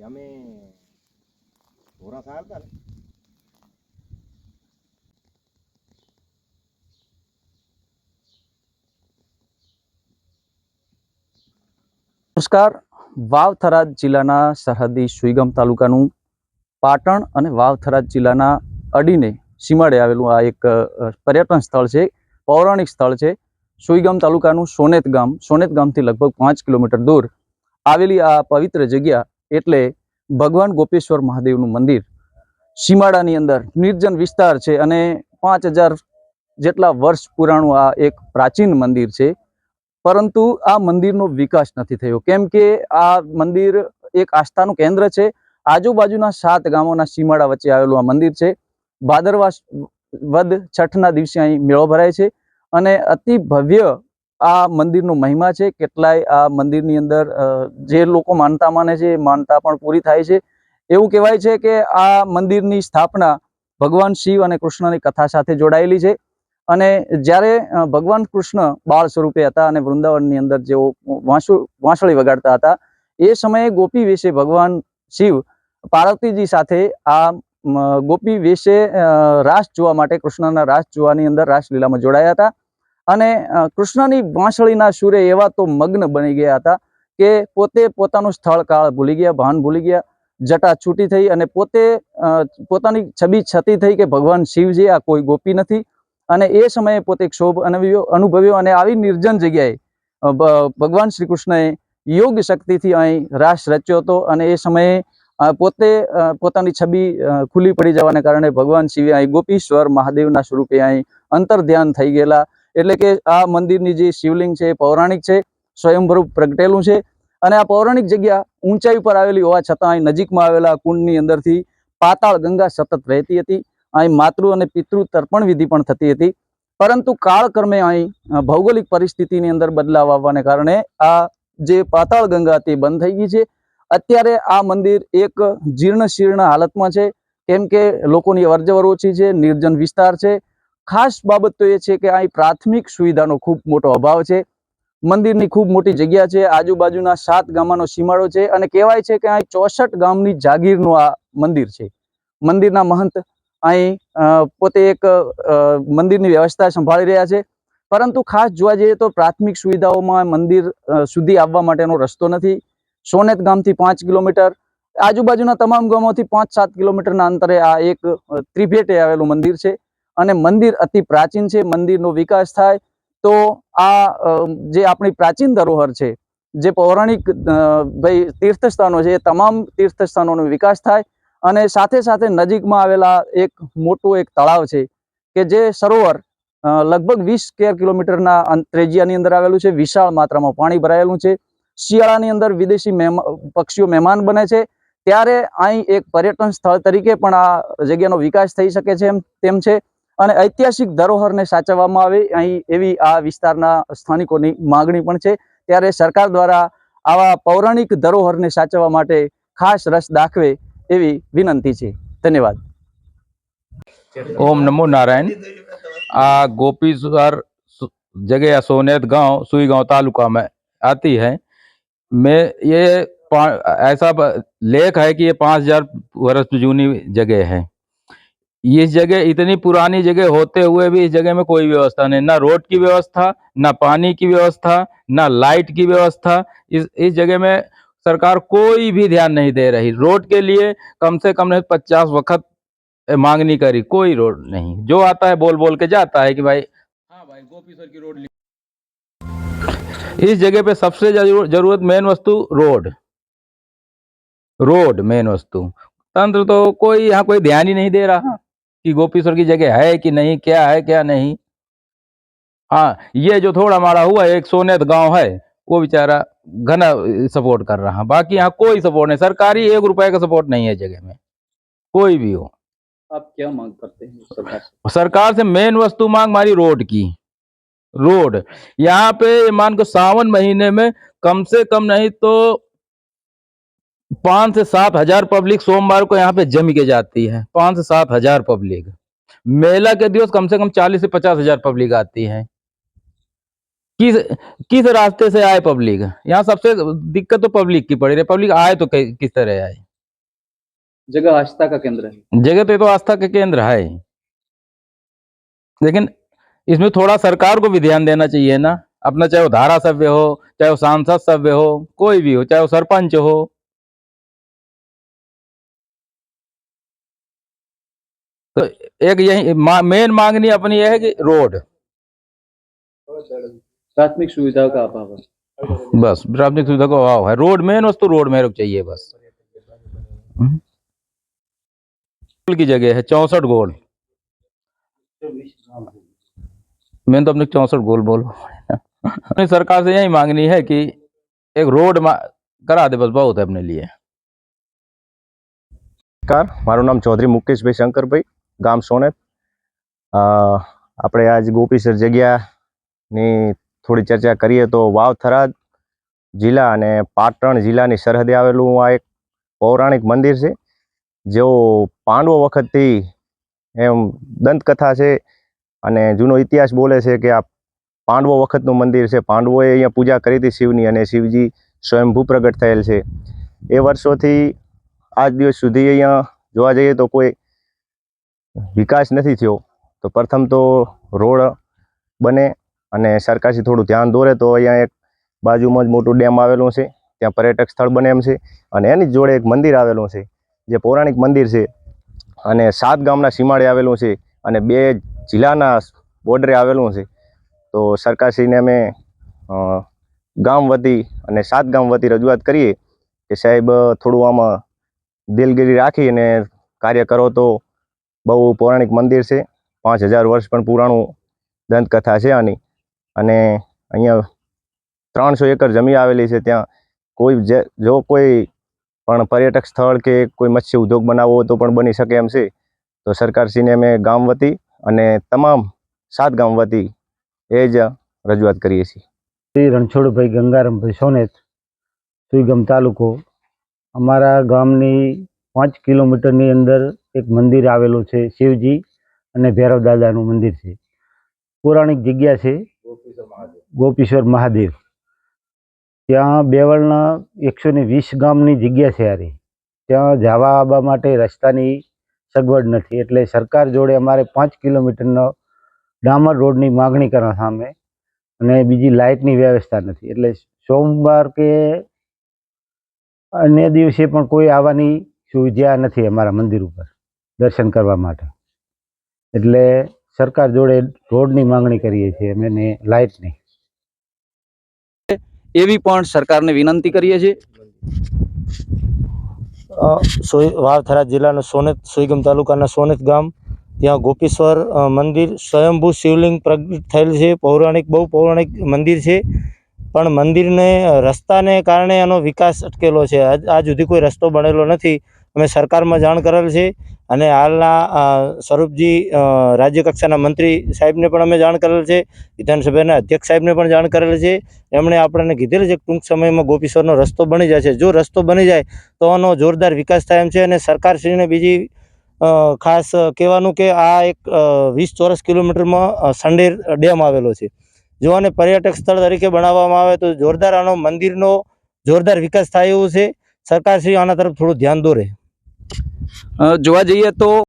કે અમે સારતા ને નમસ્કાર. વાવ જિલ્લાના સરહદી સુઈગામ તાલુકાનું પાટણ અને વાવ થરાદ જિલ્લાના અડીને સીમાડે આવેલું આ એક પર્યટન સ્થળ છે. પૌરાણિક સ્થળ છે. સુઈગામ તાલુકાનું સોનેત ગામ. સોનેત ગામથી લગભગ પાંચ કિલોમીટર દૂર આવેલી આ પવિત્ર જગ્યા એટલે ભગવાન ગોપેશ્વર મહાદેવનું મંદિર સીમાડાની અંદર નિર્જન વિસ્તાર છે અને પાંચ હજાર જેટલા વર્ષ પુરાણું આ એક પ્રાચીન મંદિર છે. પરંતુ આ મંદિરનો વિકાસ નથી થયો. કેમ કે આ મંદિર એક આસ્થાનું કેન્દ્ર છે. આજુબાજુના સાત ગામોના સીમાડા વચ્ચે આવેલું આ મંદિર છે. ભાદરવા વદ છઠના દિવસે અહીં મેળો ભરાય છે અને અતિ ભવ્ય આ મંદિરનો મહિમા છે, કેટલાય આ મંદિરની અંદર જે લોકો માનતા માને છે, એ માનતા પણ પૂરી થાય છે. એવું કહેવાય છે કે આ મંદિરની સ્થાપના ભગવાન શિવ અને કૃષ્ણની કથા સાથે જોડાયેલી છે. અને જ્યારે ભગવાન કૃષ્ણ બાળ સ્વરૂપે હતા અને વૃંદાવનની અંદર જેઓ વાંસુ, વાંસળી વગાડતા હતા, એ સમયે ગોપી વેશે ભગવાન શિવ પાર્વતીજી સાથે આ ગોપી વેશે રાસ જોવા માટે કૃષ્ણના રાસ જોવાની અંદર રાસલીલામાં જોડાયા હતા. અને કૃષ્ણની વાંસળીના સુરે એવા તો મગ્ન બની ગયા હતા કે પોતે પોતાનું સ્થળ કાળ ભૂલી ગયા, ભાન ભૂલી ગયા, જટા છૂટી થઈ અને પોતે પોતાની છબી છતી થઈ કે ભગવાન શિવજી આ કોઈ ગોપી નથી. અને એ સમયે પોતે ક્ષોભ અનુભવ્યો અનુભવ્યો અને આવી નિર્જન જગ્યાએ ભગવાન શ્રી કૃષ્ણએ યોગ શક્તિથી અહીં રાસ રચ્યો હતો અને એ સમયે પોતે પોતાની છબી ખુલ્લી પડી જવાને કારણે ભગવાન શિવે અહીં ગોપીશ્વર મહાદેવના સ્વરૂપે અહીં અંતર ધ્યાન થઈ ગયેલા એટલે કે આ મંદિરની જે શિવલિંગ છે એ પૌરાણિક છે સ્વયંભરૂપ પ્રગટેલું છે. અને આ પૌરાણિક જગ્યા ઊંચાઈ પર આવેલી હોવા છતાં અહીં નજીકમાં આવેલા કુંડની અંદરથી પાતાળ ગંગા સતત વહેતી હતી. અહીં માતૃ અને પિતૃ તર્પણ વિધિ પણ થતી હતી. પરંતુ કાળક્રમે અહીં ભૌગોલિક પરિસ્થિતિની અંદર બદલાવ આવવાને કારણે આ જે પાતાળ ગંગા હતી બંધ થઈ ગઈ છે. અત્યારે આ મંદિર એક જીર્ણ શીર્ણ હાલતમાં છે. કેમ કે લોકોની અવરજવર ઓછી છે, નિર્જન વિસ્તાર છે. ખાસ બાબત તો એ છે કે અહીં પ્રાથમિક સુવિધાનો ખૂબ મોટો અભાવ છે. મંદિરની ખૂબ મોટી જગ્યા છે, આજુબાજુના સાત ગામનો સીમાડો છે અને કહેવાય છે કે અહીં ચોસઠ ગામની જાગીરનું આ મંદિર છે. મંદિરના મહંત અહીં પોતે એક મંદિરની વ્યવસ્થા સંભાળી રહ્યા છે. પરંતુ ખાસ જોવા જઈએ તો પ્રાથમિક સુવિધાઓમાં મંદિર સુધી આવવા માટેનો રસ્તો નથી. સોનેત ગામથી પાંચ કિલોમીટર, આજુબાજુના તમામ ગામોથી પાંચ સાત કિલોમીટરના અંતરે આ એક ત્રિભેટે આવેલું મંદિર છે. અને મંદિર અતિ પ્રાચીન છે, મંદિરનો વિકાસ થાય, તો આ જે આપણી પ્રાચીન ધરોહર છે, જે પૌરાણિક ભાઈ તીર્થસ્થાનો છે, એ તમામ તીર્થસ્થાનોનો વિકાસ થાય અને સાથે સાથે નજીકમાં આવેલા એક મોટું એક તળાવ છે કે જે સરોવર લગભગ વીસ સ્કેર કિલોમીટરના ત્રેજિયાની અંદર આવેલું છે, વિશાળ માત્રામાં પાણી ભરાયેલું છે, શિયાળાની અંદર વિદેશી પક્ષીઓ મહેમાન બને છે, ત્યારે અહીં એક પર્યટન સ્થળ તરીકે પણ આ જગ્યાનો વિકાસ થઈ શકે છે તેમ છે. અને ઐતિહાસિક ધરોહરને સાચવવામાં આવે અહીં એવી આ વિસ્તારના સ્થાનિકોની માગણી પણ છે ત્યારે સરકાર દ્વારા આવા પૌરાણિક ધરોહરને સાચવવા માટે ખાસ રસ દાખવે એવી વિનંતી છે ધન્યવાદ ओम नमो नारायण आ गोपीश्वर सु- जगह या सोनेत गांव सुई गांव तालुका में आती है मैं ये पा- ऐसा ब- लेख है कि ये पाँच हजार वर्ष जूनी जगह है ये जगह इतनी पुरानी जगह होते हुए भी इस जगह में कोई व्यवस्था नहीं, ना रोड की व्यवस्था, ना पानी की व्यवस्था, ना लाइट की व्यवस्था। इस इस जगह में सरकार कोई भी ध्यान नहीं दे रही। रोड के लिए कम से कम नहीं, पचास वक्त मांगनी करी, कोई रोड नहीं। जो आता है बोल बोल के जाता है कि भाई हाँ भाई गोपीश्वर की रोड इस जगह पे सबसे ज़रूरत मेन वस्तु रोड। रोड मेन वस्तु। तंत्र तो कोई यहाँ कोई ध्यान ही नहीं दे रहा। कि गोपीश्वर की जगह है कि नहीं क्या है क्या नहीं? हाँ ये जो थोड़ा माड़ा हुआ है, एक सोनेत गाँव है वो बेचारा घना सपोर्ट कर रहा है। बाकी यहाँ कोई सपोर्ट नहीं सरकारी एक रुपए का सपोर्ट नहीं है जगह में। कोई भी हो। आप क्या मांग करते हैं सरकार से? सरकार से मेन वस्तु मांग हमारी रोड की। रोड। यहाँ पे मान को सावन महीने में कम से कम नहीं तो पाँच से सात हज़ार पब्लिक सोमवार को यहाँ पे जम के जाती है। पाँच से सात हज़ार पब्लिक। मेला के दिवस कम से कम चालीस से पचास हज़ार पब्लिक आती है। किस किस रास्ते से आए पब्लिक? यहाँ सबसे दिक्कत तो पब्लिक की पड़ी रही। पब्लिक आए तो किस तरह आए? जगह आस्था का केंद्र है। जगह तो ये तो आस्था का केंद्र है। लेकिन इसमें थोड़ा सरकार को भी ध्यान देना चाहिए ना। अपना चाहे वो धारा सभ्य हो चाहे वो सांसद सभ्य हो कोई भी हो चाहे वो सरपंच हो तो एक यही मा, मेन मांगनी अपनी ये है कि रोड प्राथमिक सुविधाओं का अभाव है बस प्राथमिक सुविधा का अभाव है रोड मेन वस्तु रोड मेरे को चाहिए बस हम्म। गोल की जगह है चौसठ गोल मैंने तो अपने चौसठ गोल बोलो अपनी सरकार से यही मांगनी है कि एक रोड मा- करा दे बस बहुत है अपने लिए નમસ્કાર મારું નામ ચૌધરી મુકેશભાઈ શંકરભાઈ ગામ સોનેત. આપણે આજ ગોપીસર જગ્યાની થોડી ચર્ચા કરીએ તો વાવ થરાદ જિલ્લા અને પાટણ જિલ્લાની સરહદે આવેલું આ એક પૌરાણિક મંદિર છે, જેઓ પાંડવો વખતથી એમ દંતકથા છે અને જૂનો ઇતિહાસ બોલે છે કે આ પાંડવો વખતનું મંદિર છે. પાંડવોએ અહીંયા પૂજા કરી હતી શિવની અને શિવજી સ્વયંભૂ પ્રગટ થયેલ છે. એ વર્ષોથી આજ દિવસ સુધી અહીંયા જોવા જઈએ તો કોઈ વિકાસ નથી થયો, તો પ્રથમ તો રોડ બને અને સરકારથી થોડું ધ્યાન દોરે તો અહીંયા એક બાજુમાં જ મોટું ડેમ આવેલું છે, ત્યાં પર્યટક સ્થળ બને એમ છે અને એની જોડે એક મંદિર આવેલું છે, જે પૌરાણિક મંદિર છે અને સાત ગામના સીમાડે આવેલું છે અને બે જિલ્લાના બોર્ડરે આવેલું છે. તો સરકારશ્રીને અમે ગામ વતી અને સાત ગામ વતી રજૂઆત કરીએ કે સાહેબ થોડું આમાં દિલગીરી રાખી અને કાર્ય કરો તો બહુ પૌરાણિક મંદિર છે. પાંચ હજાર વર્ષ પણ પુરાણું દંતકથા છે આની. અને અહીંયા ત્રણસો એકર જમીન આવેલી છે ત્યાં. કોઈ જે, જો કોઈ પણ પર્યટક સ્થળ કે કોઈ મત્સ્ય ઉદ્યોગ બનાવવો તો પણ બની શકે એમ છે. તો સરકારશ્રીને અમે ગામ વતી અને તમામ સાત ગામ વતી એ જ રજૂઆત કરીએ છીએ. શ્રી રણછોડભાઈ ગંગારામભાઈ સોનેત, સુઈગામ તાલુકો. અમારા ગામની પાંચ કિલોમીટરની અંદર એક મંદિર આવેલું છે શિવજી અને ભૈરવ દાદાનું મંદિર છે. પૌરાણિક જગ્યા છે ગોપીશ્વર મહાદેવ. ત્યાં બેવળના એકસો ને વીસ ગામની જગ્યા છે આરી ત્યાં જવા આવવા માટે રસ્તાની સગવડ નથી. એટલે સરકાર જોડે અમારે પાંચ કિલોમીટરનો ડામર રોડની માગણી કરવા સામે અને બીજી લાઇટની વ્યવસ્થા નથી. એટલે સોમવાર કે અન્ય દિવસે પણ કોઈ આવવાની સુવિધા નથી અમારા મંદિર ઉપર. દર્શન કરવા માટે. એટલે સરકાર જોડે રોડની માંગણી કરીએ છીએ અમે ને લાઇટની. એવી પણ સરકારને વિનંતી કરીએ છીએ. સોય વાવથરા જિલ્લાના સોનેત સુઈગમ તાલુકાના સોનેત ગામ. ત્યાં ગોપીશ્વર મંદિર સ્વયંભૂ શિવલિંગ પ્રગટ થયેલ છે. પૌરાણિક બહુ પૌરાણિક મંદિર છે. પણ મંદિરને રસ્તાને કારણે એનો વિકાસ અટકેલો છે. આજ આજ સુધી કોઈ રસ્તો બનેલો નથી. અમે સરકારમાં જાણ કરેલ છે અને હાલના સ્વરૂપજી રાજ્ય કક્ષાના મંત્રી સાહેબને પણ અમે જાણ કરેલ છે, વિધાનસભાના અધ્યક્ષ સાહેબને પણ જાણ કરેલ છે. એમણે આપણને કીધેલ છે ટૂંક સમયમાં ગોપીશ્વરનો રસ્તો બની જશે. જો રસ્તો બની જાય, તો આનો જોરદાર વિકાસ થાય એમ છે અને સરકારશ્રીને બીજી ખાસ કહેવાનું કે આ એક વીસ ચોરસ કિલોમીટરમાં સંડેર ડેમ આવેલો છે. જો આને પર્યટક સ્થળ તરીકે બનાવવામાં આવે તો જોરદાર આનો મંદિરનો જોરદાર વિકાસ થાય એવું છે. સરકારશ્રી આના તરફ થોડું ધ્યાન દોરે. જોવા જઈએ તો